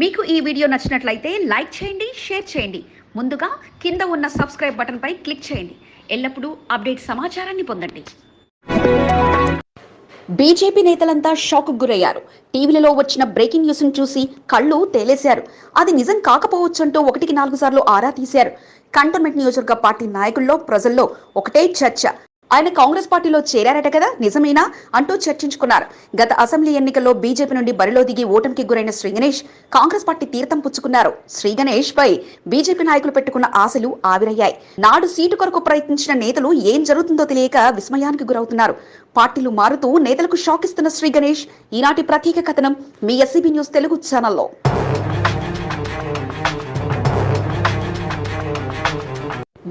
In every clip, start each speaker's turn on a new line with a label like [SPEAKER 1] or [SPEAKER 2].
[SPEAKER 1] మీకు ఈ వీడియో నచ్చినట్లయితే లైక్ చేయండి షేర్ చేయండి. ముందుగా కింద ఉన్న సబ్స్క్రైబ్ బటన్పై క్లిక్ చేయండి. ఎల్లప్పుడూ అప్డేట్ సమాచారాన్ని పొందండి. బీజేపీ నేతలంతా షాక్ గురయ్యారు. టీవీలలో వచ్చిన బ్రేకింగ్ న్యూస్ను చూసి కళ్ళు తేలేశారు. అది నిజం కాకపోవచ్చంటూ ఒకటికి నాలుగు సార్లు ఆరా తీశారు. కంటోన్మెంట్ నియోజకవర్గ పార్టీ నాయకుల్లో ప్రజల్లో ఒకటే చర్చ. ఆయన కాంగ్రెస్ పార్టీలో చేరారట కదా? నిజమేనా? అంటూ చర్చించుకున్నారు. గత అసెంబ్లీ ఎన్నికల్లో బీజేపీ నుండి బరిలో దిగి ఓటమికి గురైన శ్రీ గణేష్ కాంగ్రెస్ పార్టీ తీర్థం పుచ్చుకున్నారు. శ్రీ గణేష్ పై బీజేపీ నాయకులు పెట్టుకున్న ఆశలు ఆవిరయ్యాయి. నాడు సీటు కొరకు ప్రయత్నించిన నేతలు ఏం జరుగుతుందో తెలియక విస్మయానికి గురవుతున్నారు. పార్టీలు మారుతూ నేతలకు షాక్ ఇస్తున్న శ్రీ గణేష్ ఈనాటి ప్రత్యేక కథనం మీ ఎస్సీబీ న్యూస్ తెలుగు ఛానల్లో.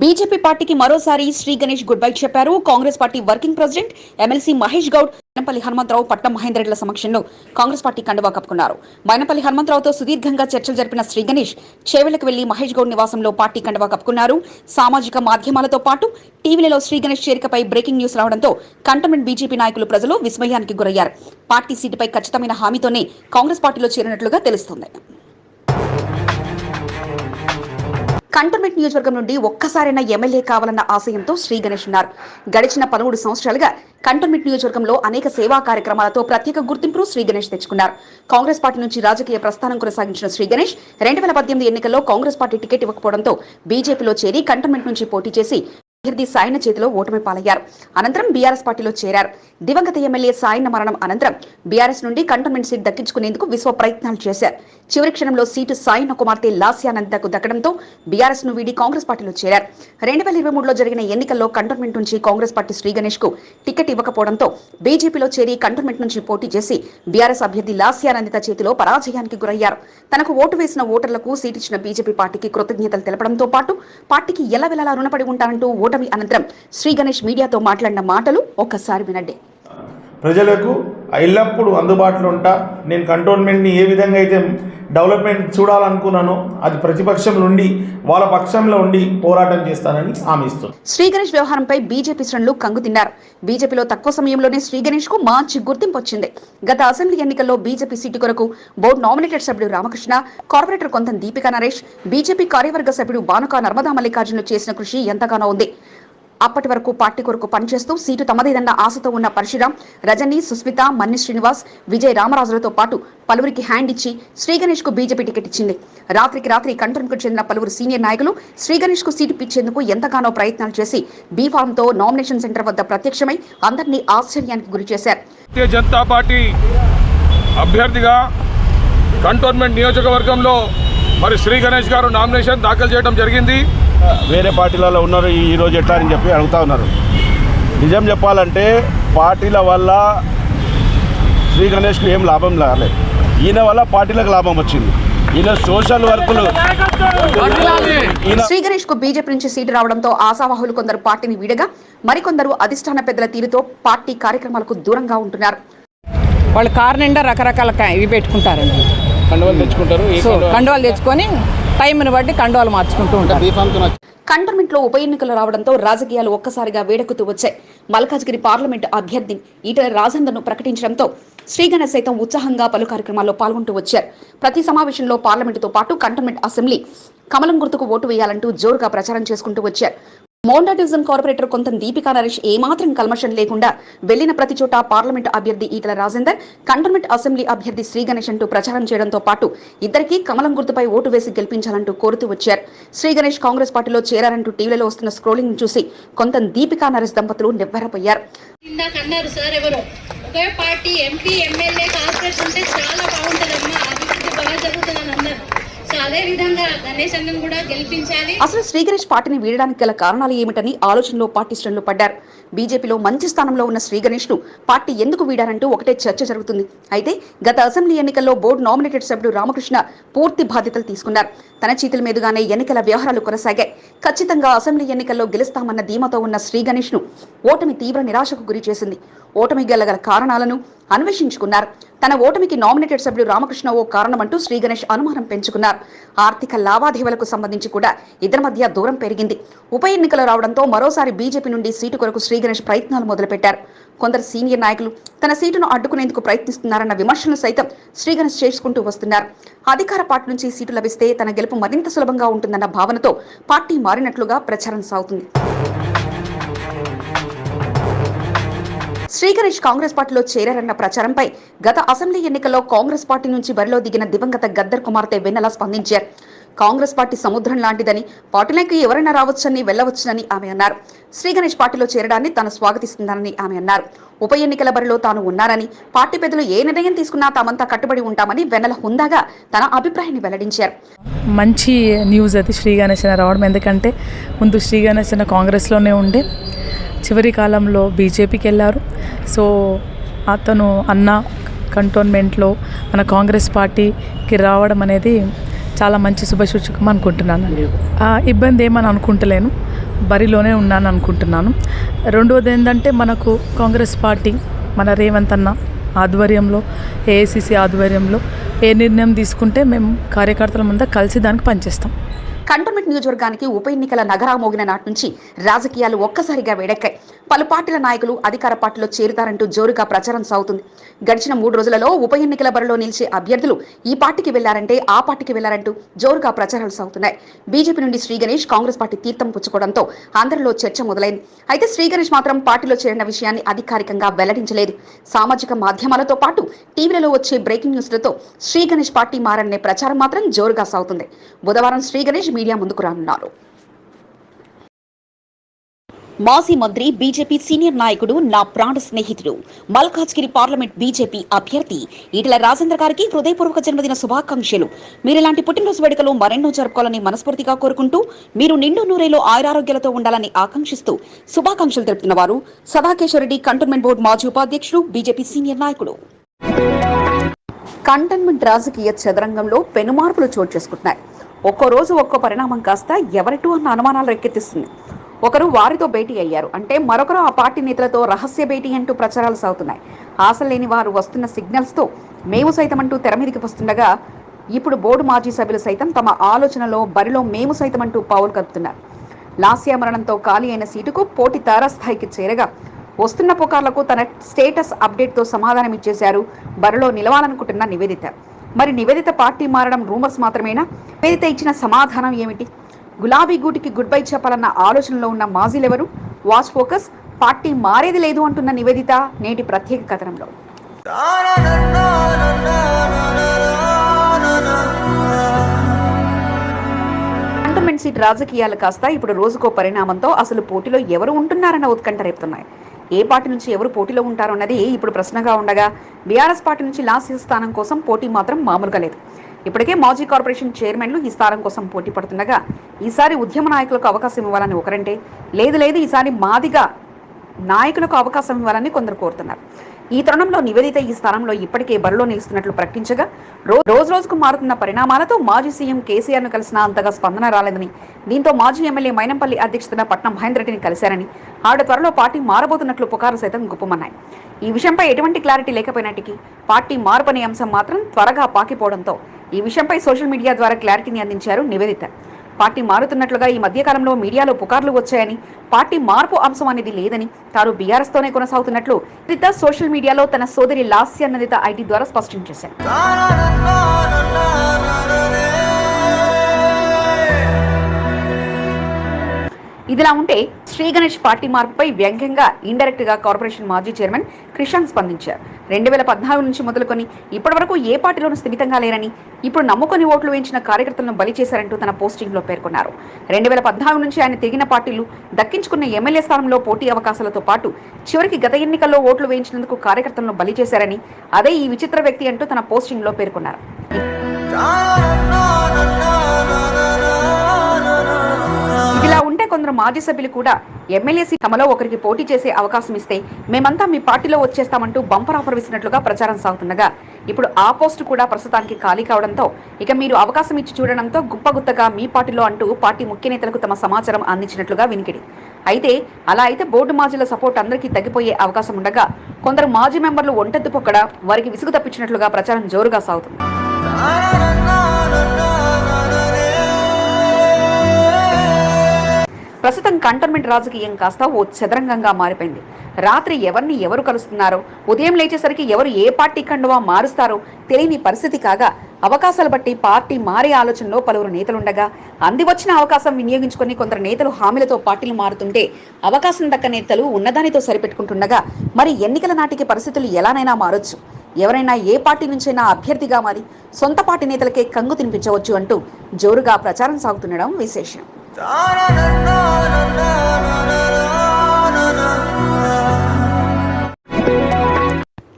[SPEAKER 1] బీజేపీ పార్టీకి మరోసారి శ్రీ గణేష్ గుడ్ బై చెప్పారు. Congress party working president MLC Mahesh Goud Mainapalli Hanumantharao Patnam మహేందరెడ్ల సమక్షంలో కాంగ్రెస్ పార్టీ కండువా కప్పుకున్నారు. మైనపల్లి హనుమంతరావుతో సుదీర్ఘంగా చర్చలు జరిపిన శ్రీ గణేష్ చేవెళ్ళకు వెళ్ళి మహేష్ గౌడ్ నివాసంలో పార్టీ కండువా కప్పుకున్నారు. సామాజిక మాధ్యమాలతో పాటు టీవీలలో శ్రీ గణేష్ చేరికపై బ్రేకింగ్ న్యూస్ రావడంతో కంటోన్మెంట్ బీజేపీ నాయకులు ప్రజలు విస్మయానికి గురయ్యారు. పార్టీ సీటుపై ఖచ్చితమైన హామీతోనే కాంగ్రెస్ పార్టీలో చేరినట్లుగా తెలుస్తోంది. కంటోన్మెంట్ నియోజకవర్గం నుండి ఒక్కసారైనా ఎమ్మెల్యే కావాలన్న ఆశయంతో శ్రీ గణేష్ ఉన్నారు. గడిచిన పదమూడు సంవత్సరాలుగా కంటోన్మెంట్ నియోజకవర్గంలో అనేక సేవా కార్యక్రమాలతో ప్రత్యేక గుర్తింపు శ్రీ గణేష్ తెచ్చుకున్నారు. కాంగ్రెస్ పార్టీ నుంచి రాజకీయ ప్రస్థానం కొనసాగించిన శ్రీ గణేష్ రెండు వేల పద్దెనిమిది ఎన్నికల్లో కాంగ్రెస్ పార్టీ టికెట్ ఇవ్వకపోవడంతో బీజేపీలో చేరి కంటోన్మెంట్ నుంచి పోటీ చేసి అభ్యర్థి సాయన చేతిలో ఓటమి పాలయ్యారు. అనంతరం బీఆర్ఎస్ పార్టీలో చేరారు. దివంగత ఎమ్మెల్యే సాయిన మరణం అనంతరం బీఆర్ఎస్ నుండి కంటోన్మెంట్ సీట్ దక్కించుకునేందుకు విశ్వ ప్రయత్నాలు చేశారు. చివరి క్షణంలో సీటు సాయిన కుమార్తె లాస్యానందకు దక్కడంతో బీఆర్ఎస్ను వీడి కాంగ్రెస్ పార్టీలో చేరారు. రెండు వేల ఇరవై మూడులో జరిగిన ఎన్నికల్లో కంటోన్మెంట్ నుంచి కాంగ్రెస్ పార్టీ శ్రీ గణేష్కు టికెట్ ఇవ్వకపోవడంతో బీజేపీలో చేరి కంటోన్మెంట్ నుంచి పోటీ చేసి బీఆర్ఎస్ అభ్యర్థి లాస్యానందిత చేతిలో పరాజయానికి గురయ్యారు. తనకు ఓటు వేసిన ఓటర్లకు సీటిచ్చిన బీజేపీ పార్టీకి కృతజ్ఞతలు తెలపడంతో పాటు పార్టీకి ఎలా వెళ్ళాలా రుణపడి ఉంటానంటూ ఓటమి అనంతరం శ్రీ గణేష్ మీడియాతో మాట్లాడిన మాటలు ఒక్కసారి వినండి.
[SPEAKER 2] ప్రజలకు ఎల్లప్పుడూ అందుబాటులో ఉంటా. నేను కంటోన్మెంట్ని ఏ విధంగా అయితే డెవలప్మెంట్ చూడాలనుకున్నానో అది ప్రతిపక్షం నుండి వాళ్ళ పక్షంలో ఉండి పోరాటం చేస్తానని హామీ
[SPEAKER 1] శ్రీ గణేష్ వ్యవహారంపై బీజేపీ శ్రేణులు కంగు తిన్నారు. బీజేపీలో తక్కువ సమయంలోనే శ్రీ గణేష్కు మంచి గుర్తింపు వచ్చింది గత అసెంబ్లీ ఎన్నికల్లో బీజేపీ సీటు కొరకు బోర్డు నామినేటెడ్ సభ్యుడు రామకృష్ణ కార్పొరేటర్ కొంత దీపికా నరేష్ బీజేపీ కార్యవర్గ సభ్యుడు బానుక నర్మదా మల్లికార్జున చేసిన కృషి ఎంతగానో ఉంది. అప్పటి వరకు పార్టీ కొరకు పనిచేస్తూ సీటు తమదేదన్న ఆశతో ఉన్న పరశురాం రజని సుస్మిత మన్ని శ్రీనివాస్ విజయ్ రామరాజులతో పాటు పలువురికి హ్యాండ్ ఇచ్చి శ్రీగణేష్కు బీజేపీ టికెట్ ఇచ్చింది. రాత్రికి రాత్రి కంటోన్మెంట్కు చెందిన పలువురు సీనియర్ నాయకులు శ్రీగణేష్కు సీటు పిచ్చేందుకు ఎంతగానో ప్రయత్నాలు చేసి బీఫామ్తో నామినేషన్ సెంటర్ వద్ద ప్రత్యక్షమై అందరినీ ఆశ్చర్యానికి గురి చేశారు.
[SPEAKER 3] భారతీయ జనతా పార్టీ అభ్యర్థిగా కంటోన్మెంట్ నియోజకవర్గంలో మరి శ్రీ గణేష్ గారు నామినేషన్ దాఖలు చేయడం జరిగింది.
[SPEAKER 4] వేరే పార్టీలలో ఉన్నారు ఈ ఈ రోజు ఎట్లా అని చెప్పి అడుగుతా ఉన్నారు. నిజం చెప్పాలంటే పార్టీల వల్ల శ్రీ గణేష్కు ఏం లాభం రాలేదు ఈయన వల్ల పార్టీలకు లాభం వచ్చింది. ఈయన సోషల్ వర్కులు ఈయన
[SPEAKER 1] శ్రీ గణేష్కు బీజేపీ నుంచి సీటు రావడంతో ఆశావాహులు కొందరు పార్టీని వీడగా మరికొందరు అధిష్టాన పెద్దల తీరుతో పార్టీ కార్యక్రమాలకు దూరంగా ఉంటున్నారు.
[SPEAKER 5] వాళ్ళు కారు నిండా రకరకాల ఇవి పెట్టుకుంటారండి.
[SPEAKER 3] కండువలు తెచ్చుకుంటారు?
[SPEAKER 5] సో కండువాలు తెచ్చుకొని టైంని బట్టి కండువాలు మార్చుకుంటూ ఉంటారు.
[SPEAKER 1] కంటోన్మెంట్లో ఉప ఎన్నికలు రావడంతో రాజకీయాలు ఒక్కసారిగా వేడెక్కుతూ వచ్చాయి. మల్కాజ్గిరి పార్లమెంట్ అభ్యర్థి ఈటల రాజేందర్ను ప్రకటించడంతో శ్రీగణేష్ సైతం ఉత్సాహంగా పలు కార్యక్రమాల్లో పాల్గొంటూ వచ్చారు. ప్రతి సమావేశంలో పార్లమెంటుతో పాటు కంటోన్మెంట్ అసెంబ్లీ కమలం గుర్తుకు ఓటు వేయాలంటూ జోరుగా ప్రచారం చేసుకుంటూ వచ్చారు. మోండా డివిజన్ కార్పొరేటర్ కొంత దీపికా నరేష్ ఏమాత్రం కల్మషం లేకుండా వెళ్ళిన ప్రతి చోట పార్లమెంట్ అభ్యర్థి ఈటల రాజేందర్ కంటోన్మెంట్ అసెంబ్లీ అభ్యర్థి శ్రీ గణేష్ అంటూ ప్రచారం చేయడంతో పాటు ఇద్దరికీ కమలం గుర్తుపై ఓటు వేసి గెలిపించాలంటూ కోరుతూ వచ్చారు. శ్రీ గణేష్ కాంగ్రెస్ పార్టీలో చేరారంటూ టీవీలో వస్తున్న స్క్రోలింగ్ చూసి కొంత దీపికా నరేష్ దంపతులు నివ్వెరపోయారు.
[SPEAKER 6] Sir party MP MLA corporate ఉంటే చాలా బాగుంటుందమ్మా. అభివృద్ధి బాగా జరుగుతుందని అన్నారు. అదే విధంగా గణేష్ కూడా గెలిపించాలి.
[SPEAKER 1] అసలు శ్రీ గణేష్ పార్టీని వీడడానికి గల కారణాలు ఏమిటని ఆలోచనలో పార్టీ శ్రేణులు పడ్డారు. బీజేపీలో మంచి స్థానంలో ఉన్న శ్రీగణేష్ను పార్టీ ఎందుకు వీడారంటూ ఒకటే చర్చ జరుగుతుంది. అయితే గత అసెంబ్లీ ఎన్నికల్లో బోర్డు నామినేటెడ్ సభ్యుడు రామకృష్ణ పూర్తి బాధ్యతలు తీసుకున్నారు. తన చేతుల మీదుగానే ఎన్నికల వ్యవహారాలు కొనసాగాయి. ఖచ్చితంగా అసెంబ్లీ ఎన్నికల్లో గెలుస్తామన్న ధీమతో ఉన్న శ్రీగణేష్ను ఓటమి తీవ్ర నిరాశకు గురి చేసింది. ఓటమి గెలగల గల కారణాలను అన్వేషించుకున్నారు. తన ఓటమికి నామినేటెడ్ సభ్యుడు రామకృష్ణ ఓ కారణమంటూ శ్రీ గణేష్ అనుమానం పెంచుకున్నారు. ఆర్థిక లావాదేవీలకు సంబంధించి కూడా ఇద్దరి మధ్య దూరం పెరిగింది. ఉప ఎన్నికలు రావడంతో మరోసారి బీజేపీ నుండి సీటు కొరకు శ్రీ గణేష్ ప్రయత్నాలు మొదలుపెట్టారు. కొందరు సీనియర్ నాయకులు తన సీటును అడ్డుకునేందుకు ప్రయత్నిస్తున్నారన్న విమర్శలు సైతం శ్రీ గణేష్ చేసుకుంటూ వస్తున్నారు. అధికార పార్టీ నుంచి సీటు లభిస్తే తన గెలుపు మరింత సులభంగా ఉంటుందన్న భావనతో పార్టీ మారినట్లుగా ప్రచారం సాగుతుంది. శ్రీ కాంగ్రెస్ పార్టీలో చేరారన్న ప్రచారంపై గత అసెంబ్లీ ఎన్నికల్లో కాంగ్రెస్ పార్టీ నుంచి బరిలో దిగిన దివంగత గద్దర్ కుమార్తె వెన్నెల స్పందించారు. కాంగ్రెస్ పార్టీ సముద్రం లాంటిదని పార్టీలోకి ఎవరైనా రావచ్చని వెళ్ళవచ్చునని ఆమె అన్నారు. శ్రీ గణేష్ పార్టీలో చేరడాన్ని తాను స్వాగతిస్తుందని ఆమె అన్నారు. ఉప ఎన్నికల బరిలో తాను ఉన్నారని పార్టీ పెద్దలు ఏ నిర్ణయం తీసుకున్నా తామంతా కట్టుబడి ఉంటామని వెన్నెల హుందాగా తన అభిప్రాయాన్ని వెల్లడించారు.
[SPEAKER 7] మంచి న్యూస్ అది శ్రీ గణేశన రావడం. ఎందుకంటే ముందు శ్రీ గణేశన కాంగ్రెస్లోనే ఉండే. చివరి కాలంలో బీజేపీకి వెళ్ళారు. సో అతను అన్న కంటోన్మెంట్లో మన కాంగ్రెస్ పార్టీకి రావడం అనేది చాలా మంచి శుభసూచకం అనుకుంటున్నాను. ఆ ఇబ్బంది ఏమని అనుకుంటలేను. బరిలోనే ఉన్నాను అనుకుంటున్నాను. రెండవది ఏంటంటే మనకు కాంగ్రెస్ పార్టీ మన రేవంత్ అన్న ఆధ్వర్యంలో ఏఐసిసి ఆధ్వర్యంలో ఏ నిర్ణయం తీసుకుంటే మేము కార్యకర్తల ముందు కలిసి దానికి పనిచేస్తాం.
[SPEAKER 1] కంటోన్మెంట్ నియోజకవర్గానికి ఉప ఎన్నికల నగరా మోగిన నాటి నుంచి రాజకీయాలు ఒక్కసారిగా వేడెక్కాయి. పలు పార్టీల నాయకులు అధికార పార్టీలో చేరుతారంటూ జోరుగా ప్రచారం సాగుతుంది. గడిచిన మూడు రోజులలో ఉప ఎన్నికల బరిలో నిలిచే అభ్యర్థులు ఈ పార్టీకి వెళ్ళారంటే ఆ పార్టీకి వెళ్ళారంటూ జోరుగా ప్రచారాలు సాగుతున్నాయి. బీజేపీ నుండి శ్రీ గణేష్ కాంగ్రెస్ పార్టీ తీర్థం పుచ్చుకోవడంతో అందరిలో చర్చ మొదలైంది. అయితే శ్రీ గణేష్ మాత్రం పార్టీలో చేరిన విషయాన్ని అధికారికంగా వెల్లడించలేదు. సామాజిక మాధ్యమాలతో పాటు టీవీలలో వచ్చే బ్రేకింగ్ న్యూస్లతో శ్రీ గణేష్ పార్టీ మారనే ప్రచారం మాత్రం జోరుగా సాగుతుంది. బుధవారం శ్రీ గణేష్ మీడియా ముందుకు రానున్నారు. మాజీ మంత్రి బీజేపీ సీనియర్ నాయకుడు నా ప్రాణ స్నేహితుడు. మల్కాజ్గిరి పార్లమెంట్ బీజేపీ అభ్యర్థి ఈటల రాజేంద్ర గారికి హృదయపూర్వక జన్మదిన శుభాకాంక్షలు. మీరు ఇలాంటి పుట్టినరోజు వేడుకలు మరెన్నో జరుపుకోవాలని మనస్ఫూర్తిగా కోరుకుంటూ మీరు నిండు నూరేలో ఆయురారోగ్యాలతో ఉండాలని ఆకాంక్షిస్తూ శుభాకాంక్షలు తెలుపుతున్న వారు సదాకేశ్వరరెడ్డి కంటోన్మెంట్ బోర్డు మాజీ ఉపాధ్యక్షుడు బీజేపీ సీనియర్ నాయకుడు. కంటోన్మెంట్ రాజకీయ చదరంగంలో పెనుమార్పులు చోటు చేసుకుంటున్నాయి. ఒక్కో రోజు ఒక్కో పరిణామం కాస్త ఎవరిటూ అన్న అనుమానాలు రెక్కెత్తిస్తుంది ఒకరు వారితో భేటీ అయ్యారు. అంటే మరొకరు ఆ పార్టీ నేతలతో రహస్య భేటీ అంటూ ప్రచారాలు సాగుతున్నాయి. ఆశ లేని వారు వస్తున్న సిగ్నల్స్తో మేము సైతం అంటూ తెర మీదకి వస్తుండగా ఇప్పుడు బోర్డు మాజీ సభ్యులు సైతం తమ ఆలోచనలో బరిలో మేము సైతం అంటూ పావులు కలుపుతున్నారు లాస్యా మరణంతో ఖాళీ అయిన సీటుకు పోటీ తారాస్థాయికి చేరగా వస్తున్న పుకార్లకు తన స్టేటస్ అప్డేట్తో సమాధానం ఇచ్చేశారు బరిలో నిలవాలనుకుంటున్న నివేదిత. మరి నివేదిత పార్టీ మారడం రూమర్స్ మాత్రమేనా? నివేదిత ఇచ్చిన సమాధానం ఏమిటి? గులాబీ గూటికి గుడ్ బై చెప్పాలన్న ఆలోచనలో ఉన్న మాజీలెవరు? వాచ్ ఫోకస్ పార్టీ మారేది లేదు అంటున్న నివేదిత నేటి ప్రత్యేక కథనంలో. కంటోన్మెంట్ సీట్ రాజకీయాలు కాస్త ఇప్పుడు రోజుకో పరిణామంతో అసలు పోటీలో ఎవరు ఉంటున్నారన్న ఉత్కంఠ రేపుతున్నాయి. ఏ పార్టీ నుంచి ఎవరు పోటీలో ఉంటారన్నది ఇప్పుడు ప్రశ్నగా ఉండగా బీఆర్ఎస్ పార్టీ నుంచి లాస్ట్ స్థానం కోసం పోటీ మాత్రం మామూలుగా లేదు. ఇప్పటికే మాజీ కార్పొరేషన్ చైర్మన్లు ఈ స్థానం కోసం పోటీ పడుతుండగా ఈసారి ఉద్యమ నాయకులకు అవకాశం ఇవ్వాలని ఒకరంటే లేదు లేదు ఈసారి మాదిగా నాయకులకు అవకాశం ఇవ్వాలని కొందరు కోరుతున్నారు. ఈ తరుణంలో నివేదిత ఈ స్థానంలో ఇప్పటికే బరిలో నిలుస్తున్నట్లు ప్రకటించగా రోజు రోజుకు మారుతున్న పరిణామాలతో మాజీ సీఎం కేసీఆర్ను అంతగా స్పందన రాలేదని దీంతో మాజీ ఎమ్మెల్యే మైనంపల్లి అధ్యక్షతన పట్నం మహేందర్ రెడ్డిని కలిశారని ఆవిడ త్వరలో పార్టీ మారబోతున్నట్లు పుకారు సైతం గుప్పమన్నాయి. ఈ విషయంపై ఎటువంటి క్లారిటీ లేకపోయినట్టుకి పార్టీ మారుపనే అంశం మాత్రం త్వరగా పాకిపోవడంతో ఈ విషయంపై సోషల్ మీడియా ద్వారా క్లారిటీని అందించారు నివేదిత. పార్టీ మారుతున్నట్లుగా ఈ మధ్యకాలంలో మీడియాలో పుకార్లు వచ్చాయని పార్టీ మార్పు అంశం అనేది లేదని తాను బీఆర్ఎస్ తోనే కొనసాగుతున్నట్లు నిత సోషల్ మీడియాలో తన సోదరి లాస్య నదిత ఐటీ ద్వారా స్పష్టం చేశారు. ఇదిలా ఉంటే శ్రీ గణేష్ పార్టీ మార్పుపై వ్యంగ్యంగా ఇండైరెక్ట్గా కార్పొరేషన్ మాజీ చైర్మన్ క్రిషాంక్ స్పందించారు. రెండు వేల పద్నాలుగు నుంచి మొదలుకొని ఇప్పటి వరకు ఏ పార్టీలోనూ స్థిమితంగా లేరని ఇప్పుడు నమ్ముకొని ఓట్లు వేయించిన కార్యకర్తలను బలి చేశారంటూ తన పోస్టింగ్లో పేర్కొన్నారు. రెండు వేల పద్నాలుగు నుంచి ఆయన తిరిగిన పార్టీలు దక్కించుకున్న ఎమ్మెల్యే స్థానంలో పోటీ అవకాశాలతో పాటు చివరికి గత ఎన్నికల్లో ఓట్లు వేయించినందుకు కార్యకర్తలను బలి చేశారని అదే ఈ విచిత్ర వ్యక్తి అంటూ తన పోస్టింగ్లో పేర్కొన్నారు మరికొందరు కొందరు మాజీ సభ్యులు కూడా ఎమ్మెల్యే తమలో ఒకరికి పోటీ చేసే అవకాశం ఇస్తే మేమంతా మీ పార్టీలో వచ్చేస్తామంటూ బంపర్ ఆఫర్ విసినట్లుగా ప్రచారం సాగుతుండగా ఇప్పుడు ఆ పోస్టు కూడా ప్రస్తుతానికి ఖాళీ కావడంతో ఇక మీరు అవకాశం ఇచ్చి చూడడంతో గుప్పగుత్తగా మీ పార్టీలో అంటూ పార్టీ ముఖ్య నేతలకు తమ సమాచారం అందించినట్లుగా వినికిడి. అయితే అలా అయితే బోర్డు మాజీల సపోర్ట్ అందరికీ తగ్గిపోయే అవకాశం ఉండగా కొందరు మాజీ మెంబర్లు ఒంటెత్తు పొక్కడ వారికి విసుగు తప్పించినట్లుగా ప్రచారం జోరుగా సాగుతుంది. ప్రస్తుతం కంటోన్మెంట్ రాజకీయం కాస్త ఓ చదరంగంగా మారిపోయింది. రాత్రి ఎవరిని ఎవరు కలుస్తున్నారో ఉదయం లేచేసరికి ఎవరు ఏ పార్టీ కండువా మారుస్తారో తెలియని పరిస్థితి కాగా అవకాశాలు బట్టి పార్టీ మారే ఆలోచనలో పలువురు నేతలుండగా అంది వచ్చిన అవకాశం వినియోగించుకుని కొందరు నేతలు హామీలతో పార్టీలు మారుతుంటే అవకాశం దక్క నేతలు ఉన్నదానితో సరిపెట్టుకుంటుండగా మరి ఎన్నికల నాటికి పరిస్థితులు ఎలానైనా మారొచ్చు. ఎవరైనా ఏ పార్టీ నుంచైనా అభ్యర్థిగా మారి సొంత పార్టీ నేతలకే కంగు తినిపించవచ్చు అంటూ జోరుగా ప్రచారం సాగుతుండడం విశేషం. Da na na na na na na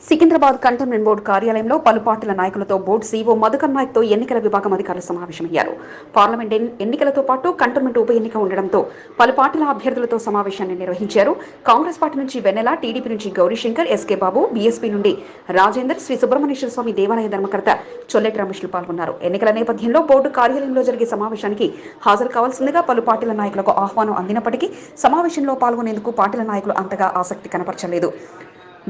[SPEAKER 1] Secunderabad cantonment board కార్యాలయంలో పలు పార్టీల నాయకులతో బోర్డు సీఓ మధుకర్ నాయక్తో ఎన్నికల విభాగం అధికారులు సమావేశమయ్యారు. పార్లమెంట్ ఎన్నికలతో పాటు కంటోన్మెంట్ ఉప ఎన్నిక ఉండడంతో పలు పార్టీల అభ్యర్థులతో సమావేశాన్ని నిర్వహించారు. కాంగ్రెస్ పార్టీ నుంచి వెన్నెల టీడీపీ నుంచి గౌరీశంకర్ ఎస్కే బాబు బీఎస్పీ నుండి రాజేందర్ శ్రీ సుబ్రహ్మణ్యేశ్వర స్వామి దేవాలయ ధర్మకర్త చొల్లెటి రమేష్లు పాల్గొన్నారు. ఎన్నికల నేపథ్యంలో బోర్డు కార్యాలయంలో జరిగే సమావేశానికి హాజరు కావాల్సిందిగా పలు పార్టీల నాయకులకు ఆహ్వానం అందినప్పటికీ సమావేశంలో పాల్గొనేందుకు పార్టీల నాయకులు అంతగా ఆసక్తి కనపరచలేదు.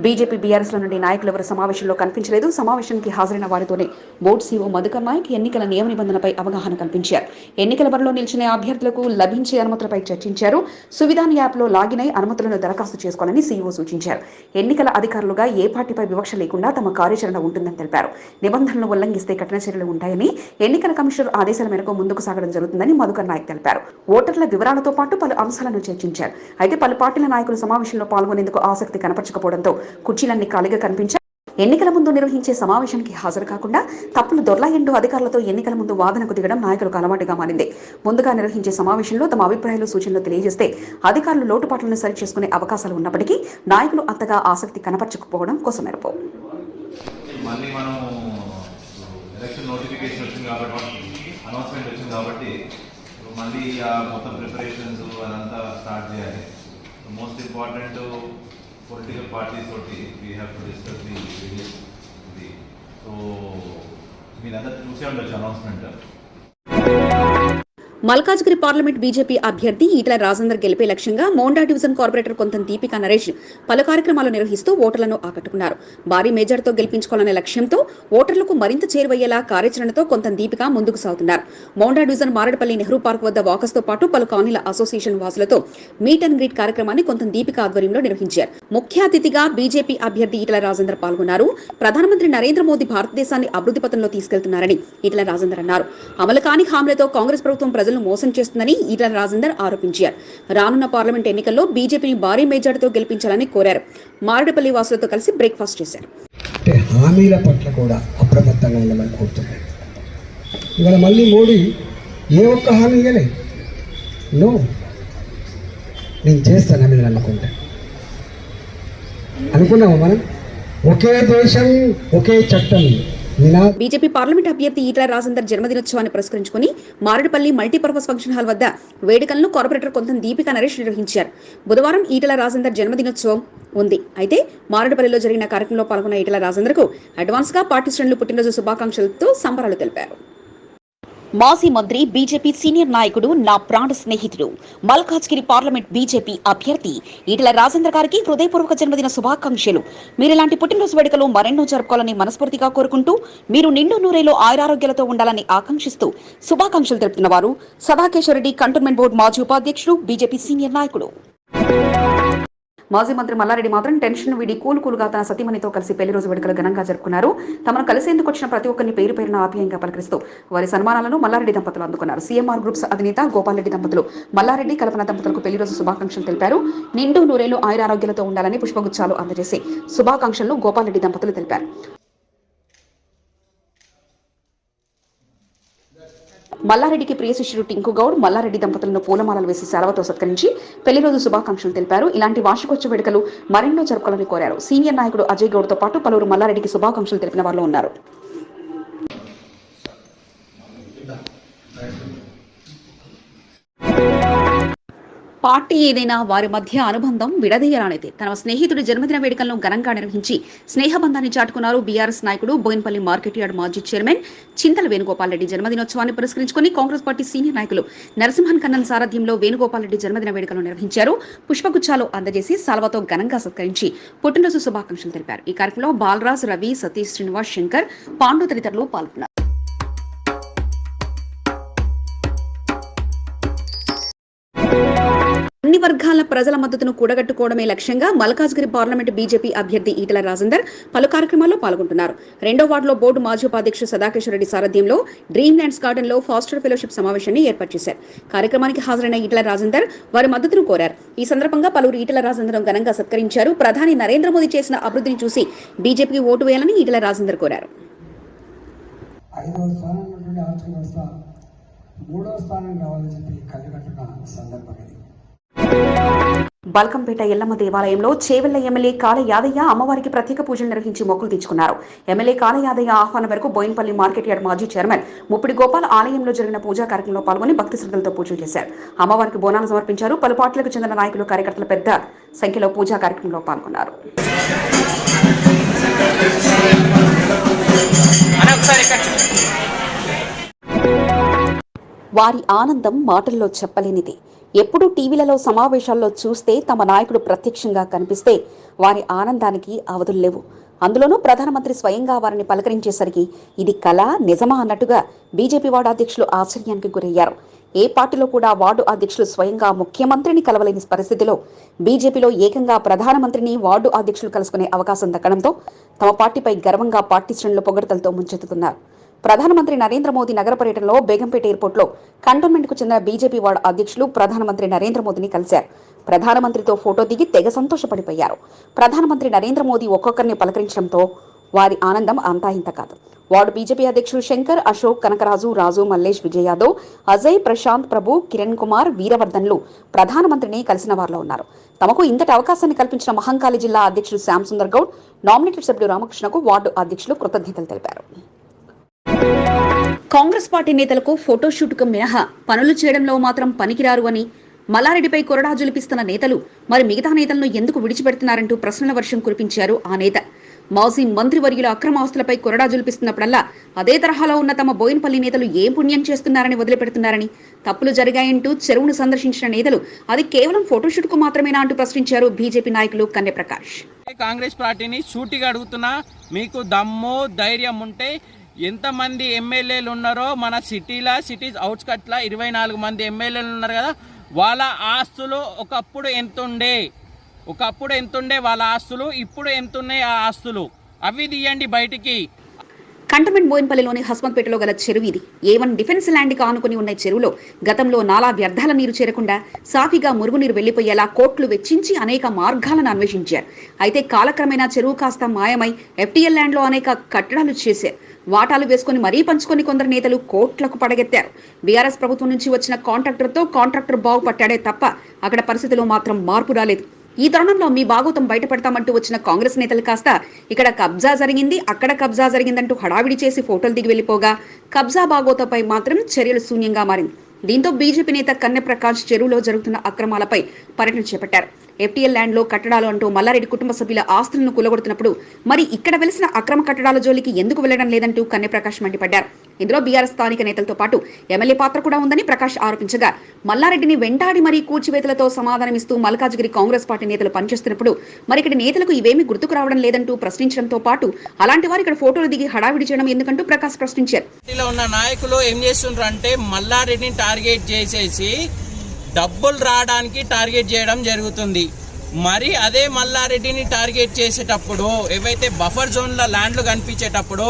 [SPEAKER 1] బీజేపీ బీఆర్ఎస్ల నుండి నాయకులు ఎవరు సమావేశంలో కనిపించలేదు. సమావేశానికి హాజరైన వారితోనే బోర్డు సీఓ మధుకర్ నాయక్ ఎన్నికల నియమ నిబంధనపై అవగాహన కల్పించారు. ఎన్నికల బరిలో నిలిచిన అభ్యర్థులకు లభించే అనుమతులపై చర్చించారు. సువిధాన్ యాప్లో లాగిన్ అయి అనుమతులను దరఖాస్తు చేసుకోవాలని సీఈఓ సూచించారు. ఎన్నికల అధికారులుగా ఏ పార్టీపై వివక్ష లేకుండా తమ కార్యాచరణ ఉంటుందని తెలిపారు. నిబంధనలు ఉల్లంఘిస్తే కఠిన చర్యలు ఉంటాయని ఎన్నికల కమిషనర్ ఆదేశాల మేరకు ముందుకు సాగడం జరుగుతుందని మధుకర్ నాయక్ తెలిపారు. ఓటర్ల వివరాలతో పాటు పలు అంశాలను చర్చించారు. అయితే పలు పార్టీల నాయకులు సమావేశంలో పాల్గొనేందుకు ఆసక్తి కనపరచకపోవడంతో కుర్చీలన్నీ ఖాళీగా కనిపించాయి ఎన్నికల ముందు నిర్వహించే సమావేశానికి హాజరు కాకుండా తప్పులు దొర్లాయంటూ అధికారులతో ఎన్నికల ముందు వాదనకు దిగడం నాయకులకు అలవాటుగా మారింది. ముందుగా నిర్వహించే సమావేశంలో తమ అభిప్రాయాలు సూచనలు తెలియజేస్తే అధికారులు లోటుపాట్లను సరిచేసుకునే అవకాశాలు ఉన్నప్పటికీ నాయకులు అంతగా ఆసక్తి కనపరచకపోవడం కోసం
[SPEAKER 8] మళ్ళీ మనం ఎలక్షన్ నోటిఫికేషన్ వచ్చింది కాబట్టి అనౌన్స్మెంట్ వచ్చింది కాబట్టి మళ్ళీ మొత్తం ప్రిపరేషన్స్ అదంతా స్టార్ట్ చేయాలి. Most important political parties or the, we have to discuss the various the so I mean another two announcement.
[SPEAKER 1] Malkajgiri parliament BJP అభ్యర్థి ఈటల రాజేందర్ గెలిపే లక్ష్యంగా మోండా డివిజన్ కార్పొరేటర్ కొంత దీపిక నరేష్ పలు కార్యక్రమాలు నిర్వహిస్తూ ఓటర్లను ఆకట్టుకున్నారు. భారీ మేజర్తో గెలిపించుకోవాలనే లక్ష్యంతో ఓటర్లకు మరింత చేరువయ్యేలా కార్యాచరణతో కొంత దీపిక ముందుకు సాగుతున్నారు. మోండా డివిజన్ మారడపల్లి నెహ్రూ పార్క్ వద్ద వాకర్స్తో పాటు పలు కాలనీల అసోసియేషన్ వాసులతో మీట్ అండ్ గ్రీట్ కార్యక్రమాన్ని కొంత దీపిక ఆధ్వర్యంలో నిర్వహించారు. ముఖ్య అతిథిగా బీజేపీ అభ్యర్థి ఈటల రాజేందర్ పాల్గొన్నారు. ప్రధానమంత్రి నరేంద్ర మోదీ భారతదేశాన్ని అభివృద్ధి పథంలో తీసుకెళ్తున్నారని ఈటల రాజేందర్ అన్నారు. అమలు కాని హామీలతో కాంగ్రెస్ ప్రభుత్వం ప్రజలు ప్రజలను మోసం చేస్తుందని ఈటల రాజేందర్ ఆరోపించారు. రానున్న పార్లమెంట్ ఎన్నికల్లో బీజేపీని భారీ మెజార్టీతో గెలిపించాలని కోరారు. మారడపల్లి వాసులతో కలిసి బ్రేక్ఫాస్ట్ చేశారు.
[SPEAKER 9] అంటే హామీల పట్ల కూడా అప్రమత్తంగా ఉండమని కోరుతున్నాను. ఇవాళ మళ్ళీ మోడీ ఏ ఒక్క హామీ ఇవ్వలే నో. నేను చేస్తాను మీద అనుకుంటా. అనుకున్నాము మనం? ఒకే దేశం ఒకే చట్టం.
[SPEAKER 1] బీజేపీ పార్లమెంట్ అభ్యర్థి ఈటల రాజేందర్ జన్మదినోత్సవాన్ని పురస్కరించుకుని మారేడుపల్లి మల్టీపర్పస్ ఫంక్షన్ హాల్ వద్ద వేడుకలను కార్పొరేటర్ కొంత దీపిక నరేష్ నిర్వహించారు. బుధవారం ఈటల రాజేందర్ జన్మదినోత్సవం ఉంది. అయితే మారేడుపల్లిలో జరిగిన కార్యక్రమంలో పాల్గొన్న ఈటల రాజేందర్కు అడ్వాన్స్గా పార్టీ శ్రేణులు పుట్టినరోజు శుభాకాంక్షలతో సంబరాలు తెలిపారు. మాజీ మంత్రి బీజేపీ సీనియర్ నాయకుడు నా ప్రాణ స్నేహితుడు. మల్కాజ్గిరి పార్లమెంట్ బీజేపీ అభ్యర్థి ఈటల రాజేంద్ర గారికి హృదయపూర్వక జన్మదిన శుభాకాంక్షలు. మీరు ఇలాంటి పుట్టినరోజు వేడుకలు మరెన్నో జరుపుకోవాలని మనస్ఫూర్తిగా కోరుకుంటూ మీరు నిండు నూరేలో ఆయురారోగ్యాలతో ఉండాలని ఆకాంక్షిస్తూ శుభాకాంక్షలు తెలుపుతున్న వారు సదాకేశ్వరరెడ్డి కంటోన్మెంట్ బోర్డు మాజీ ఉపాధ్యక్షుడు బీజేపీ సీనియర్ నాయకుడు. మాజీ మంత్రి మల్లారెడ్డి మాత్రం టెన్షన్ వీడి కూల్ కూల్గా తన సతీమణితో కలిసి పెళ్ళి రోజు వేడుకలు ఘనంగా జరుపుకున్నారు. తమను కలిసేందుకు వచ్చిన ప్రతి ఒక్కరిని పేరు పేరున ఆప్యాయంగా పలకరిస్తూ వారి సన్మానాలను మల్లారెడ్డి దంపతులు అందుకున్నారు. సీఎంఆర్ గ్రూప్స్ అధినేత గోపాలరెడ్డి దంపతులు మల్లారెడ్డి కల్పన దంపతులకు పెళ్ళి రోజు శుభాకాంక్షలు తెలిపారు. నిండు నూరేళ్ళు ఆయురారోగ్యాలతో ఉండాలని పుష్పగుచ్చాలు అందజేసి శుభాకాంక్షలను గోపాలరెడ్డి దంపతులు తెలిపారు. మల్లారెడ్డికి ప్రియ శిష్యుడు టింకు గౌడ్ మల్లారెడ్డి దంపతులను పూలమాలలు వేసి సెలవుతో సత్కరించి పెళ్ళి రోజు శుభాకాంక్షలు తెలిపారు. ఇలాంటి వార్షికోత్సవ వేడుకలు మరెన్నో జరుపుకోవాలని కోరారు. సీనియర్ నాయకుడు అజయ్ గౌడ్తో పాటు పలువురు మల్లారెడ్డికి శుభాకాంక్షలు తెలిపిన వారు ఉన్నారు. పార్టీ ఏదైనా వారి మధ్య అనుబంధం విడదీయరానిది తన స్నేహితుడి జన్మదిన వేడుకలను ఘనంగా నిర్వహించి స్నేహబంధాన్ని చాటుకున్నారు బీఆర్ఎస్ నాయకుడు బోయిన్పల్లి మార్కెట్ యార్డ్ మాజీ చైర్మన్ చింతల వేణుగోపాల్ రెడ్డి జన్మదినోత్సవాన్ని పురస్కరించుకుని కాంగ్రెస్ పార్టీ సీనియర్ నాయకులు నరసింహన్ కన్నన్ సారథ్యంలో వేణుగోపాల్ రెడ్డి జన్మదిన వేడుకలు నిర్వహించారు. పుష్పగుచ్చాలు అందజేసి సాల్వతో ఘనంగా సత్కరించి పుట్టినరోజు శుభాకాంక్షలు తెలిపారు. ఈ కార్యక్రమంలో బాలరాజ్ రవి సతీష్ శ్రీనివాస్ శంకర్ పాండు తదితరులు పాల్గొన్నారు. అన్ని వర్గాల ప్రజల మద్దతును కూడగట్టుకోవడమే లక్ష్యంగా మల్కాజ్గిరి పార్లమెంట్ బీజేపీ అభ్యర్థి ఈటల రాజేందర్ పలు కార్యక్రమాల్లో పాల్గొంటున్నారు. రెండో వార్డులో బోర్డు మాజీ ఉపాధ్యక్షుడు సదాకేశ్వర రెడ్డి సారథ్యంలో డ్రీమ్ ల్యాండ్స్ గార్డెన్లో ఫాస్టర్ ఫెలోషిప్ సమావేశాన్ని ఏర్పాటు చేశారు. కార్యక్రమానికి హాజరైన ఈటల రాజేందర్ వారి మద్దతును కోరారు. ఈ సందర్భంగా పలువురు ఈటల రాజందరం ఘనంగా సత్కరించారు. ప్రధాని నరేంద్ర మోదీ చేసిన అభివృద్ధిని చూసి బీజేపీకి ఓటు వేయాలని ఈటల రాజేందర్ కోరారు.
[SPEAKER 9] మూడో స్థానం కావాలని చెప్పి కళ్ళగట్టున సందర్భం ఇది.
[SPEAKER 1] బల్కంపేట ఎల్లమ్మ దేవాలయంలో చేవెళ్ళ ఎమ్మెల్యే కాల యాదయ్య అమ్మవారికి ప్రత్యేక పూజలు నిర్వహించి మొక్కులు తీర్చుకున్నారు. ఎమ్మెల్యే కాల యాదయ్య ఆహ్వానం మేరకు బోయిన్పల్లి మార్కెట్ యార్డ్ మాజీ చైర్మన్ ముప్పిడి గోపాల్ ఆలయంలో జరిగిన పూజా కార్యక్రమంలో పాల్గొని భక్తి శ్రద్ధలతో పూజలు చేశారు. అమ్మవారికి బోనాలు సమర్పించారు. పలు పార్టీలకు చెందిన నాయకులు కార్యకర్తలు పెద్ద సంఖ్యలో పూజా కార్యక్రమంలో పాల్గొన్నారు. వారి ఆనందం మాటల్లో చెప్పలేనిది. ఎప్పుడూ టీవీలలో సమావేశాల్లో చూస్తే తమ నాయకుడు ప్రత్యక్షంగా కనిపిస్తే వారి ఆనందానికి అవధులు లేవు. అందులోనూ ప్రధానమంత్రి స్వయంగా వారిని పలకరించేసరికి ఇది కళ నిజమా అన్నట్టుగా బీజేపీ వార్డు అధ్యక్షులు ఆశ్చర్యానికి గురయ్యారు. ఏ పార్టీలో కూడా వార్డు అధ్యక్షులు స్వయంగా ముఖ్యమంత్రిని కలవలేని పరిస్థితిలో బీజేపీలో ఏకంగా ప్రధానమంత్రిని వార్డు అధ్యక్షులు కలుసుకునే అవకాశం దక్కడంతో తమ పార్టీపై గర్వంగా పార్టీ శ్రేణులు పొగడతలతో ముంచెత్తుతున్నారు. ప్రధానమంత్రి నరేంద్ర మోదీ నగర పర్యటనలో బేగంపేట ఎయిర్పోర్ట్లో కంటోన్మెంట్కు చెందిన బీజేపీ వార్డు అధ్యక్షులు ప్రధానమంత్రి నరేంద్ర మోదీని కలిశారు. ప్రధానమంత్రితో ఫోటో దిగి తెగ సంతోషపడిపోయారు. ప్రధానమంత్రి నరేంద్ర మోదీ ఒక్కొక్కరిని పలకరించడంతో వారి ఆనందం అంతా ఇంత కాదు. వార్డు బీజేపీ అధ్యక్షులు శంకర్ అశోక్ కనకరాజు రాజు మల్లేష్ విజయ్ యాదవ్ అజయ్ ప్రశాంత్ ప్రభు కిరణ్ కుమార్ వీరవర్ధన్లు ప్రధానమంత్రిని కలిసిన వారిలో ఉన్నారు. తమకు ఇంతటి అవకాశాన్ని కల్పించిన మహంకాళి జిల్లా అధ్యక్షులు శ్యామ్ సుందర్ గౌడ్ నామినేటెడ్ సభ్యుడు రామకృష్ణకు వార్డు అధ్యక్షులు కృతజ్ఞతలు తెలిపారు. కాంగ్రెస్ పార్టీ నేతలకు ఫోటోషూట్కు మినహా పనులు చేయడంలో మాత్రం పనికిరారు అని మల్లారెడ్డిపై కొరడా జులిపిస్తున్న నేతలు మరి మిగతా నేతలను ఎందుకు విడిచిపెడుతున్నారంటూ ప్రశ్నల వర్షం కురిపించారు ఆ నేత. మాజీ మంత్రివర్యుల అక్రమాస్తులపై కొరడా జులిపిస్తున్నప్పుడల్లా అదే తరహాలో ఉన్న తమ బోయినపల్లి నేతలు ఏం పుణ్యం చేస్తున్నారని వదిలిపెడుతున్నారని తప్పులు జరిగాయంటూ చెరువును సందర్శించిన నేతలు అది కేవలం ఫోటోషూట్కు మాత్రమేనా అంటూ ప్రశ్నించారు బీజేపీ నాయకులు కన్యప్రకాష్
[SPEAKER 10] కాంగ్రెస్ పార్టీని సూటిగా అడుగుతున్నా మీకు దమ్ము ధైర్యం ఉంటే ఎంతమంది ఎమ్మెల్యేలు ఉన్నారో మన సిటీలా సిటీస్ అవుట్స్కట్లా ఇరవై నాలుగు మంది ఎమ్మెల్యేలు ఉన్నారు కదా వాళ్ళ ఆస్తులు ఒకప్పుడు ఎంతుండే? ఒకప్పుడు ఎంత ఉండే వాళ్ళ ఆస్తులు ఇప్పుడు ఎంతున్నాయి ఆ ఆస్తులు? అవి తీయండి బయటికి.
[SPEAKER 1] కంటమెంట్ బోయిన్పల్లిలోని హస్మత్పేటలో గల చెరువు ఇది ఏవన్ డిఫెన్స్ ల్యాండ్కి ఆనుకుని ఉన్న చెరువులో గతంలో నాలా వ్యర్థాల నీరు చేరకుండా సాఫీగా మురుగునీరు వెళ్ళిపోయేలా కోట్లు వెచ్చించి అనేక మార్గాలను అన్వేషించారు. అయితే కాలక్రమేణా చెరువు కాస్త మాయమై ఎఫ్టీఎల్ ల్యాండ్లో అనేక కట్టడాలు చేశారు. వాటాలు వేసుకుని మరీ పంచుకొని కొందరు నేతలు కోట్లకు పడగెత్తారు. బీఆర్ఎస్ ప్రభుత్వం నుంచి వచ్చిన కాంట్రాక్టర్తో కాంట్రాక్టర్ బాగుపట్టాడే తప్ప అక్కడ పరిస్థితిలో మాత్రం మార్పు రాలేదు. ఈ తరుణంలో మీ బాగోతం బయటపెడతామంటూ వచ్చిన కాంగ్రెస్ నేతలు కాస్త ఇక్కడ కబ్జా జరిగింది అక్కడ కబ్జా జరిగిందంటూ హడావిడి చేసి ఫోటోలు దిగి వెళ్ళిపోగా కబ్జా బాగోతంపై మాత్రం చర్యలు శూన్యంగా మారింది. దీంతో బీజేపీ నేత కన్నె ప్రకాష్ చెరువులో జరుగుతున్న అక్రమాలపై పర్యటన చేపట్టారు. ఎఫ్టీఎల్ ల్యాండ్లో కట్టడాలు అంటూ మల్లారెడ్డి కుటుంబ సభ్యుల ఆస్తులను కూలగొడుతున్నప్పుడు మరి ఇక్కడ వెలిసిన అక్రమ కట్టడాల జోలికి ఎందుకు వెళ్ళడం లేదంటూ కన్యప్రకాష్ మండిపడ్డారు. ఇందులో బీఆర్ఎస్ స్థానిక నేతలతో పాటు ఎమ్మెల్యే పాత్ర కూడా ఉందని ప్రకాష్ ఆరోపించగా మల్లారెడ్డిని వెంటాడి మరీ కూల్చివేతలతో సమాధానమిస్తూ మల్కాజ్గిరి కాంగ్రెస్ పార్టీ నేతలు పనిచేస్తున్నప్పుడు మరి ఇక్కడ నేతలకు ఇవేమి గుర్తుకు రావడం లేదంటూ ప్రశ్నించడంతో పాటు అలాంటి వారు ఇక్కడ ఫోటోలు దిగి హడావిడి చేయడం ఎందుకంటూ ప్రకాష్ ప్రశ్నించారు.
[SPEAKER 10] ఉన్న నాయకులు ఏం చేస్తుండ్రు అంటే మల్లారెడ్డిని టార్గెట్ చేసేసి డబ్బులు రావడానికి టార్గెట్ చేయడం జరుగుతుంది. మరి అదే మల్లారెడ్డిని టార్గెట్ చేసేటప్పుడు ఏవైతే బఫర్ జోన్ల ల్యాండ్లు కనిపించేటప్పుడు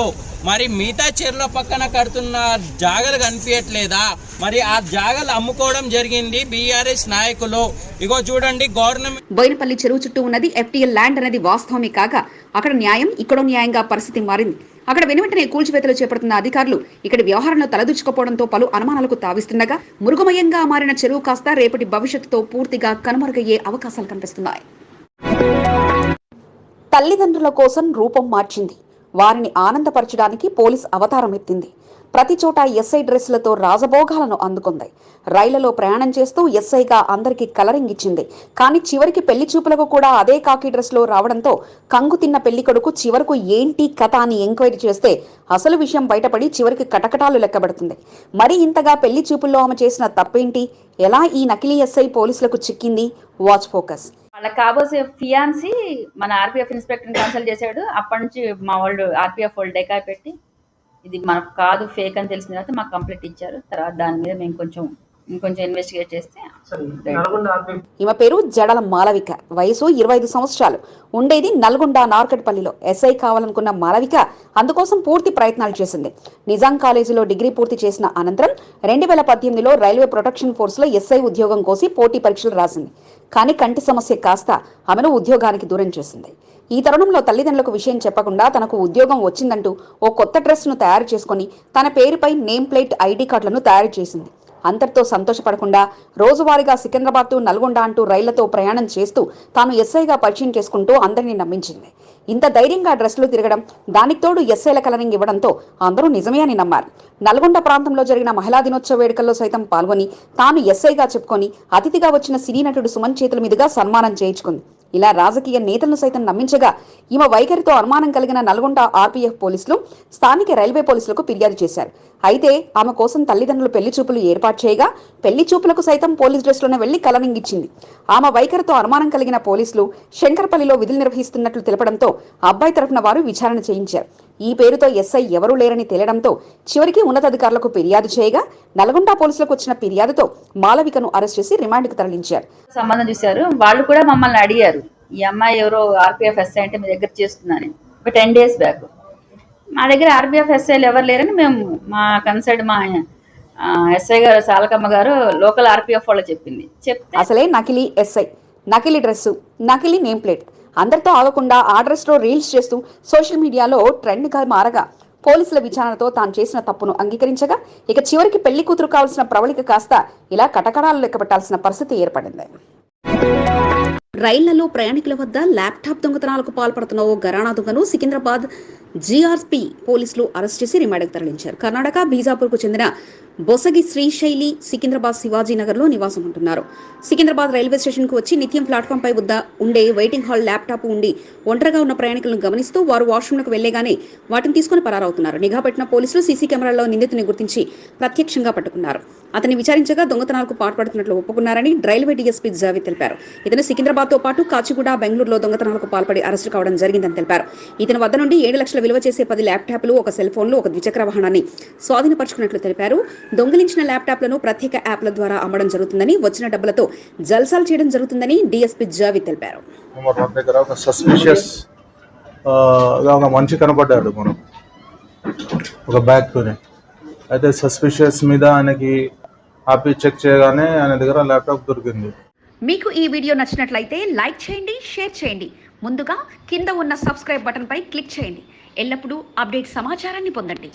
[SPEAKER 10] మరి మిగతా చెర్ల పక్కన కడుతున్న జాగలు కనిపించట్లేదా? మరి ఆ జాగలు అమ్ముకోవడం జరిగింది బీఆర్ఎస్ నాయకులు. ఇగో చూడండి గవర్నమెంట్
[SPEAKER 1] బోయినపల్లి చెరువు చుట్టూ ఉన్నది ఎఫ్టీఎల్ ల్యాండ్ అనేది వాస్తవమే కాక అక్కడ న్యాయం ఇక్కడ న్యాయంగా పరిస్థితి మారింది. అక్కడ వెనువెంటనే కూల్చివేతలు చేపడుతున్న అధికారులు ఇక్కడి వ్యవహారంలో తలదూచుకోపోవడంతో పలు అనుమానాలకు తావిస్తుండగా మృగమయంగా మారిన చెరువు కాస్త రేపటి భవిష్యత్తుతో పూర్తిగా కనుమరుగయ్యే అవకాశాలు కనిపిస్తున్నాయి. తల్లిదండ్రుల కోసం రూపం మార్చింది. వారిని ఆనందపరచడానికి పోలీస్ అవతారం ఎత్తింది. ప్రతి చోట ఎస్ఐ డ్రెస్సులతో రాజభోగాలను అందుకుంది. రైళ్ళలో ప్రయాణం చేస్తూ ఎస్ఐగా అందరికీ కలరింగ్ ఇచ్చింది. కానీ చివరికి పెళ్ళి చూపులకు కూడా అదే కాకి డ్రెస్లో రావడంతో కంగు తిన్న పెళ్ళి కొడుకు చివరకు ఏంటి కథ అని ఎంక్వైరీ చేస్తే అసలు విషయం బయటపడి చివరికి కటకటాలు లెక్కబడుతుంది. మరి ఇంతగా పెళ్ళి చూపుల్లో ఆమె చేసిన తప్పేంటి? ఎలా ఈ నకిలీ ఎస్ఐ పోలీసులకు చిక్కింది? Watch focus.
[SPEAKER 11] వాళ్ళకి కాబోసే ఫియాన్సీ మన ఆర్పిఎఫ్ ఇన్స్పెక్టర్ని కన్సల్ట్ చేశాడు. అప్పటి నుంచి మా వాళ్ళు ఆర్పిఎఫ్ వాళ్ళు డెకా పెట్టి ఇది మనకు కాదు ఫేక్ అని తెలిసిన తర్వాత మాకు కంప్లైంట్ ఇచ్చారు. తర్వాత దాని మీద మేము కొంచెం ఇంకొంచెం ఇన్వెస్టిగేట్ చేస్తే
[SPEAKER 1] ఈమె పేరు జడల మాలవిక. వయసు ఇరవై ఐదు సంవత్సరాలు. ఉండేది నల్గొండ నార్కట్పల్లిలో. ఎస్ఐ కావాలనుకున్న మాలవిక అందుకోసం పూర్తి ప్రయత్నాలు చేసింది. నిజాం కాలేజీలో డిగ్రీ పూర్తి చేసిన అనంతరం రెండు వేల పద్దెనిమిదిలో రైల్వే ప్రొటెక్షన్ ఫోర్స్లో ఎస్ఐ ఉద్యోగం కోసి పోటీ పరీక్షలు రాసింది. కానీ కంటి సమస్య కాస్త ఆమెను ఉద్యోగానికి దూరం చేసింది. ఈ తరుణంలో తల్లిదండ్రులకు విషయం చెప్పకుండా తనకు ఉద్యోగం వచ్చిందంటూ ఓ కొత్త డ్రెస్ను తయారు చేసుకుని తన పేరుపై నేమ్ ప్లేట్ ఐడి కార్డులను తయారు చేసింది. అంతటితో సంతోషపడకుండా రోజువారీగా సికింద్రాబాద్ టు నల్గొండ అంటూ రైళ్ళతో ప్రయాణం చేస్తూ తాను ఎస్ఐగా పరిచయం చేసుకుంటూ అందరినీ నమ్మించింది. ఇంత ధైర్యంగా డ్రెస్సులు తిరగడం దానికి తోడు ఎస్ఐల కలరింగ్ ఇవ్వడంతో అందరూ నిజమే అని నమ్మారు. నల్గొండ ప్రాంతంలో జరిగిన మహిళా దినోత్సవ వేడుకల్లో సైతం పాల్గొని తాను ఎస్ఐగా చెప్పుకొని అతిథిగా వచ్చిన సినీ నటుడు సుమన్ చేతుల మీదుగా సన్మానం చేయించుకుంది. ఇలా రాజకీయ నేతలను సైతం నమ్మించగా ఈమె వైఖరితో అనుమానం కలిగిన నల్గొండ ఆర్పీఎఫ్ పోలీసులు స్థానిక రైల్వే పోలీసులకు ఫిర్యాదు చేశారు. అయితే ఆమె కోసం తల్లిదండ్రులు పెళ్ళి చూపులు ఏర్పాటు చేయగా పెళ్ళి చూపులకు సైతం పోలీస్ డ్రెస్లోనే వెళ్ళి కలరింగ్ ఇచ్చింది ఆమె వైఖరితో అనుమానం కలిగిన పోలీసులు శంకర్పల్లిలో విధులు నిర్వహిస్తున్నట్లు తెలపడంతో అబ్బాయి తరఫున వారు విచారణ చేయించారు. ఈ పేరుతో ఎస్ఐ ఎవరూ లేరని తేలడంతో చివరికి ఉన్నతాధికారులకు ఫిర్యాదు చేయగా నల్గొండ పోలీసులకు వచ్చిన ఫిర్యాదుతో మాలవికను అరెస్ట్ చేసి రిమాండ్కు తరలించారు.
[SPEAKER 11] సంబంధం చూశారు. వాళ్ళు కూడా మమ్మల్ని అడిగారు. ఈ అమ్మాయి ఎవరో ఆర్పిఎఫ్ ఎస్ఐ అంటే మీ దగ్గర చేస్తున్నాను టెన్ డేస్ బ్యాక్. మా దగ్గర ఆర్పిఎఫ్ ఎస్ఐలు ఎవరు లేరని మేము మా కన్సల్ట్ మా ఎస్ఐ గారు సాలకమ్మ గారు లోకల్ ఆర్పిఎఫ్ వాళ్ళు చెప్పింది. చెప్తే
[SPEAKER 1] అసలే నకిలీ ఎస్ఐ నకిలీ డ్రెస్సు నకిలీ నేమ్ ప్లేట్. అందరితో ఆగకుండా ఆ డ్రెస్లో రీల్స్ చేస్తూ సోషల్ మీడియాలో ట్రెండ్గా మారగా పోలీసుల విచారణతో తాను చేసిన తప్పును అంగీకరించగా ఇక చివరికి పెళ్ళి కూతురు కావాల్సిన ప్రవళిక కాస్త ఇలా కటకడాలు లెక్కబెట్టాల్సిన పరిస్థితి ఏర్పడింది. రైళ్ళలో ప్రయాణికుల వద్ద ల్యాప్టాప్ దొంగతనాలకు పాల్పడుతున్న ఓ గరాణా దొంగను సికింద్రాబాద్ జీఆర్పీ పోలీసులు అరెస్ట్ చేసి రిమాండ్కు తరలించారు. కర్ణాటక బీజాపూర్కు చెందిన బొసగి శ్రీశైలి సికింద్రాబాద్ శివాజీ నగర్లో నివాసం ఉంటున్నారు సికింద్రాబాద్ రైల్వే స్టేషన్కు వచ్చి నిత్యం ప్లాట్ఫామ్ పై వద్ద ఉండే వెయిటింగ్ హాల్ ల్యాప్టాప్ ఉండి ఒంటరిగా ఉన్న ప్రయాణికులను గమనిస్తూ వారు వాష్రూమ్లకు వెళ్ళేగానే వాటిని తీసుకుని పరారవుతున్నారు. నిఘా పెట్టిన పోలీసులు సీసీ కెమెరాల్లో నిందితుని గుర్తించి ప్రత్యక్షంగా పట్టుకున్నారు. అతన్ని విచారించగా దొంగతనాలకు పాల్పడుతున్నట్లు ఒప్పుకున్నారని రైల్వే డీఎస్పీ జావి తెలిపారు. ఇతను సికింద్రాబాద్తో పాటు కాచిగూడ బెంగళూరులో దొంగతనాలకు పాల్పడి అరెస్టు కావడం జరిగిందని తెలిపారు. ఇతని వద్ద నుండి ఏడు లక్షల విలువ చేసే పది ల్యాప్టాప్లు ఒక సెల్ ఫోన్లు ఒక ద్విచక్ర వాహనాన్ని స్వాధీనపరుచుకున్నట్లు తెలిపారు. దొంగిలించిన ల్యాప్టాప్లను ప్రత్యేక యాప్ల ద్వారా అమ్మడం జరుగుతుందని వచ్చిన డబ్బులతో జల్సాలు చేయడం జరుగుతుందని డీఎస్పీ జావేద్ తెలిపారు.
[SPEAKER 12] దగ్గర ఒక సస్పిషియస్ ఒక మనిషి కనపడ్డాడు మనం. ఒక బ్యాగ్తోనే అయితే సస్పిషియస్ మీద ఆయనకి ఆపి చెక్ చేయగానే ఆయన దగ్గర ల్యాప్టాప్ దొరికింది.
[SPEAKER 1] మీకు ఈ వీడియో నచ్చినట్లయితే లైక్ చేయండి షేర్ చేయండి. ముందుగా కింద ఉన్న సబ్స్క్రైబ్ బటన్పై క్లిక్ చేయండి. ఎల్లప్పుడూ అప్డేట్ సమాచారాన్ని పొందండి.